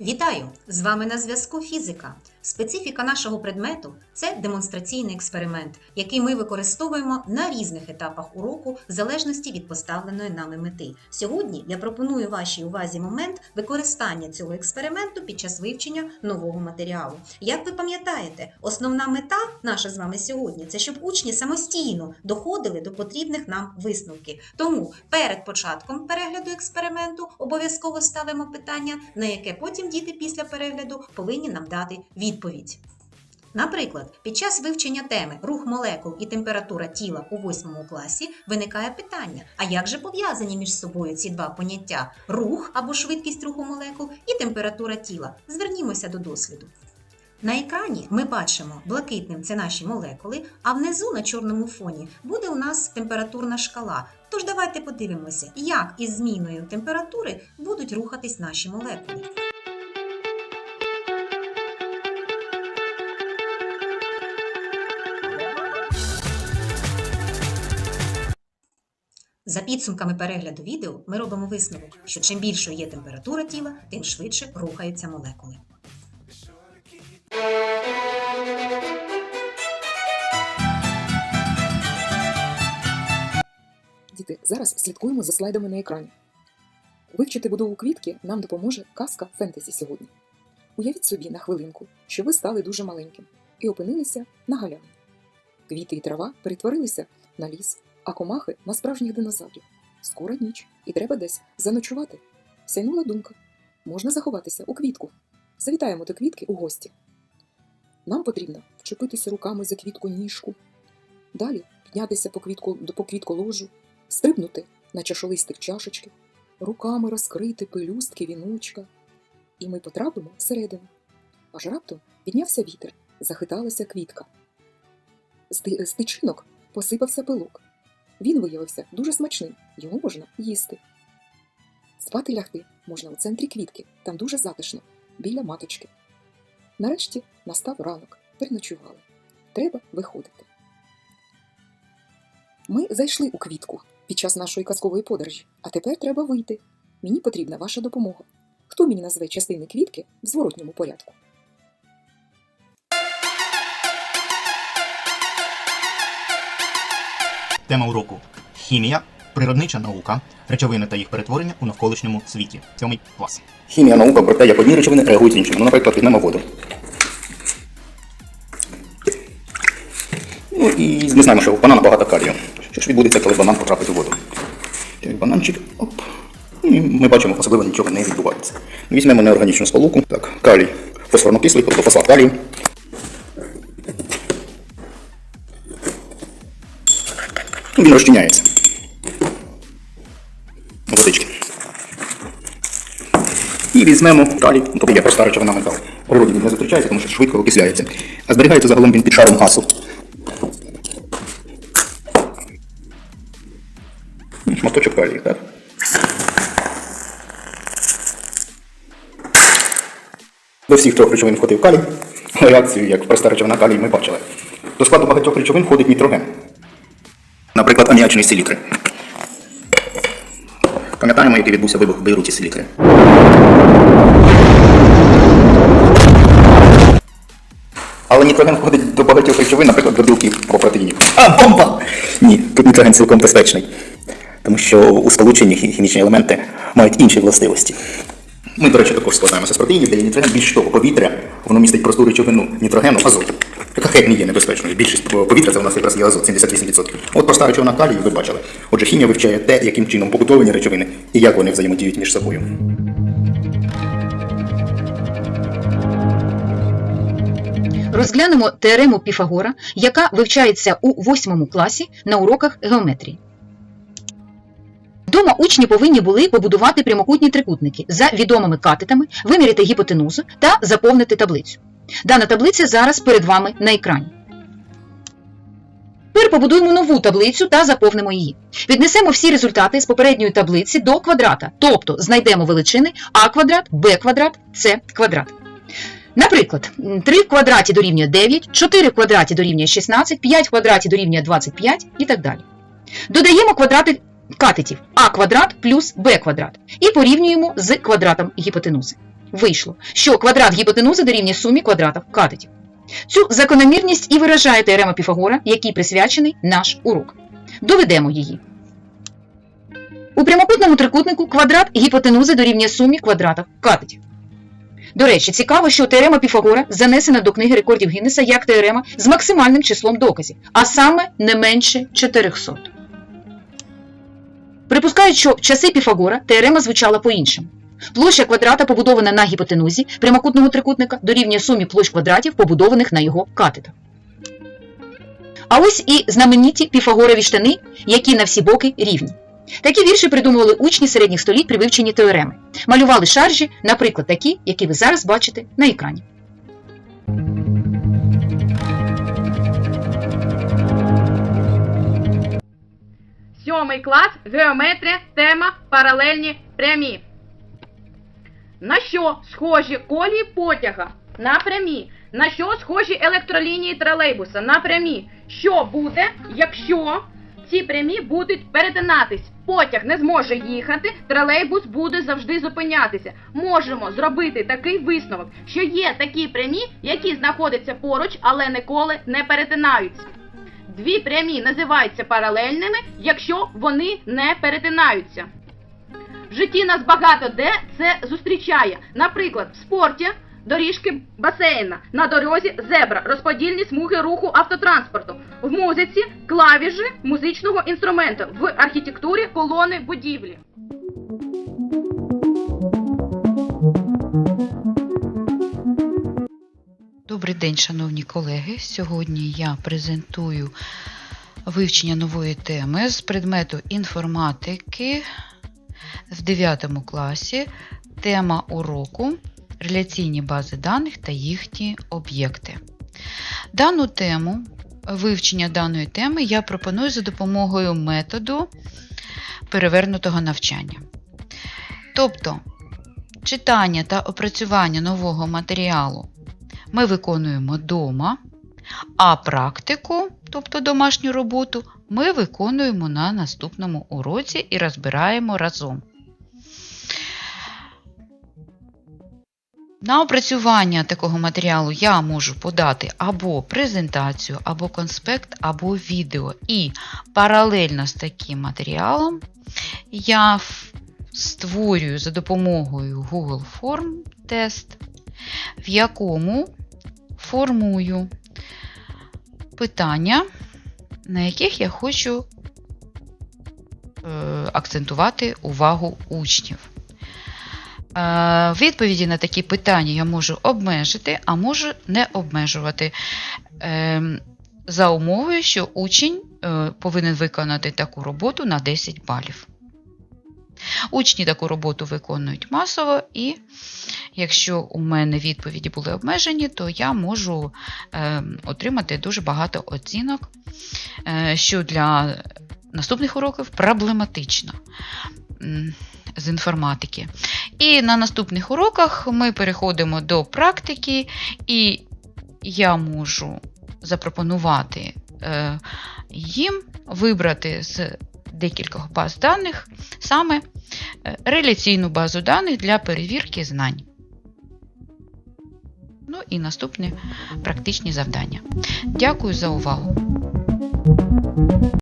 Вітаю! З вами на зв'язку фізика. Специфіка нашого предмету це демонстраційний експеримент, який ми використовуємо на різних етапах уроку в залежності від поставленої нами мети. Сьогодні я пропоную вашій увазі момент використання цього експерименту під час вивчення нового матеріалу. Як ви пам'ятаєте, основна мета наша з вами сьогодні це щоб учні самостійно доходили до потрібних нам висновків. Тому перед початком перегляду експерименту обов'язково ставимо питання, на яке потім діти після перегляду повинні нам дати відповідь. Наприклад, під час вивчення теми рух молекул і температура тіла у восьмому класі виникає питання: а як же пов'язані між собою ці два поняття рух або швидкість руху молекул і температура тіла? Звернімося до досліду. На екрані ми бачимо блакитним це наші молекули, а внизу на чорному фоні буде у нас температурна шкала. Тож давайте подивимося, як із зміною температури будуть рухатись наші молекули. За підсумками перегляду відео ми робимо висновок, що чим більшою є температура тіла, тим швидше рухаються молекули. Діти, зараз слідкуємо за слайдами на екрані. Вивчити будову квітки нам допоможе казка фентезі сьогодні. Уявіть собі на хвилинку, що ви стали дуже маленьким і опинилися на галяні. Квіти і трава перетворилися на ліс, а комахи на справжніх динозаврів. Скоро ніч, і треба десь заночувати. Сяйнула думка. Можна заховатися у квітку. Завітаємо до квітки у гості. Нам потрібно вчепитися руками за квітку ніжку, далі піднятися по квітку по квітку ложу, стрибнути на чашолистик чашечки, руками розкрити пелюстки віночка. І ми потрапимо всередину. Аж раптом піднявся вітер, захиталася квітка. З тичинок посипався пилок. Він виявився дуже смачним, його можна їсти. Спати лягти можна у центрі квітки, там дуже затишно, біля маточки. Нарешті настав ранок, переночували. Треба виходити. Ми зайшли у квітку під час нашої казкової подорожі, а тепер треба вийти. Мені потрібна ваша допомога. Хто мені назве частини квітки в зворотньому порядку? Тема уроку хімія, природнича наука, речовини та їх перетворення у навколишньому світі. Сьомий клас. Хімія наука про те, як одні речовини реагують з іншими. Ну, наприклад, візьмемо воду. Ну і ми знаємо, що в банана багато калію. Що ж відбудеться, коли банан потрапить у воду? Бананчик, оп. І ми бачимо, особливо нічого не відбувається. Візьмемо неорганічну сполуку. Так, калій фосфорно-кислий, тобто фосфат калію. Він розчиняється. Водички. І візьмемо калій, тобто є проста речовина метал. Природі він не зустрічається, тому що швидко окисляється. А зберігається загалом він під шаром газу. Ну, Шматочок калію, так? До всіх трьох речовин входив калій. Реакцію, як проста речовина калій, ми бачили. До складу багатьох речовин входить нітроген. Наприклад, аміачний селітри. Пам'ятаємо, який відбувся вибух в Бейруті селітри. Але нітроген входить до багатьох речовин, наприклад, до білків або протеїнів. А, бомба! Ні, тут нітроген цілком безпечний. Тому що у сполученні хімічні елементи мають інші властивості. Ми, до речі, також складаємося з протеїнів, де є нітроген. Більш того, повітря, воно містить просту речовину нітрогену, азот. Геть є небезпечною. Більшість повітря це у нас якраз є азот, 78%. От проста речовина калію ви бачили. Отже, хімія вивчає те, яким чином побутовані речовини і як вони взаємодіють між собою. Розглянемо теорему Піфагора, яка вивчається у восьмому класі на уроках геометрії. Вдома учні повинні були побудувати прямокутні трикутники за відомими катетами, виміряти гіпотенузу та заповнити таблицю. Дана таблиця зараз перед вами на екрані. Тепер побудуємо нову таблицю та заповнимо її. Віднесемо всі результати з попередньої таблиці до квадрата, тобто знайдемо величини а квадрат, б квадрат, с квадрат. Наприклад, 3 в квадраті дорівнює 9, 4 в квадраті дорівнює 16, 5 в квадраті дорівнює 25 і так далі. Додаємо квадрати катетів а квадрат плюс б квадрат і порівнюємо з квадратом гіпотенузи. Вийшло, що квадрат гіпотенузи дорівнює сумі квадратів катетів. Цю закономірність і виражає теорема Піфагора, який присвячений наш урок. Доведемо її. У прямокутному трикутнику квадрат гіпотенузи дорівнює сумі квадратів катетів. До речі, цікаво, що теорема Піфагора занесена до книги рекордів Гіннеса як теорема з максимальним числом доказів, а саме не менше 400. Припускають, що в часи Піфагора теорема звучала по-іншому. Площа квадрата, побудована на гіпотенузі прямокутного трикутника, дорівнює сумі площ квадратів, побудованих на його катетах. А ось і знамениті піфагорові штани, які на всі боки рівні. Такі вірші придумували учні середніх століть при вивченні теореми. Малювали шаржі, наприклад, такі, які ви зараз бачите на екрані. Сьомий клас, геометрія, тема паралельні прямі. На що схожі колії потяга? На прямі. На що схожі електролінії тролейбуса? На прямі. Що буде, якщо ці прямі будуть перетинатись? Потяг не зможе їхати, тролейбус буде завжди зупинятися. Можемо зробити такий висновок, що є такі прямі, які знаходяться поруч, але ніколи не перетинаються. Дві прямі називаються паралельними, якщо вони не перетинаються. В житті нас багато де це зустрічає. Наприклад, в спорті доріжки басейна, на дорозі зебра, розподільні смуги руху автотранспорту, в музиці клавіші музичного інструменту, в архітектурі колони будівлі. Добрий день, шановні колеги. Сьогодні я презентую вивчення нової теми з предмету інформатики в 9 класі. Тема уроку реляційні бази даних та їхні об'єкти. Дану тему, вивчення даної теми я пропоную за допомогою методу перевернутого навчання. Тобто, читання та опрацювання нового матеріалу ми виконуємо вдома, а практику, тобто домашню роботу, ми виконуємо на наступному уроці і розбираємо разом. На опрацювання такого матеріалу я можу подати або презентацію, або конспект, або відео. І паралельно з таким матеріалом я створюю за допомогою Google Form тест, в якому формую питання, на яких я хочу е, акцентувати увагу учнів. Е, Відповіді на такі питання я можу обмежити, а можу не обмежувати. Е, За умовою, що учень повинен виконати таку роботу на 10 балів. Учні таку роботу виконують масово, і якщо у мене відповіді були обмежені, то я можу е, отримати дуже багато оцінок, е, що для наступних уроків проблематично з інформатики. І на наступних уроках ми переходимо до практики, і я можу запропонувати е, їм вибрати з декількох баз даних саме е, реляційну базу даних для перевірки знань. Ну і наступні практичні завдання. Дякую за увагу!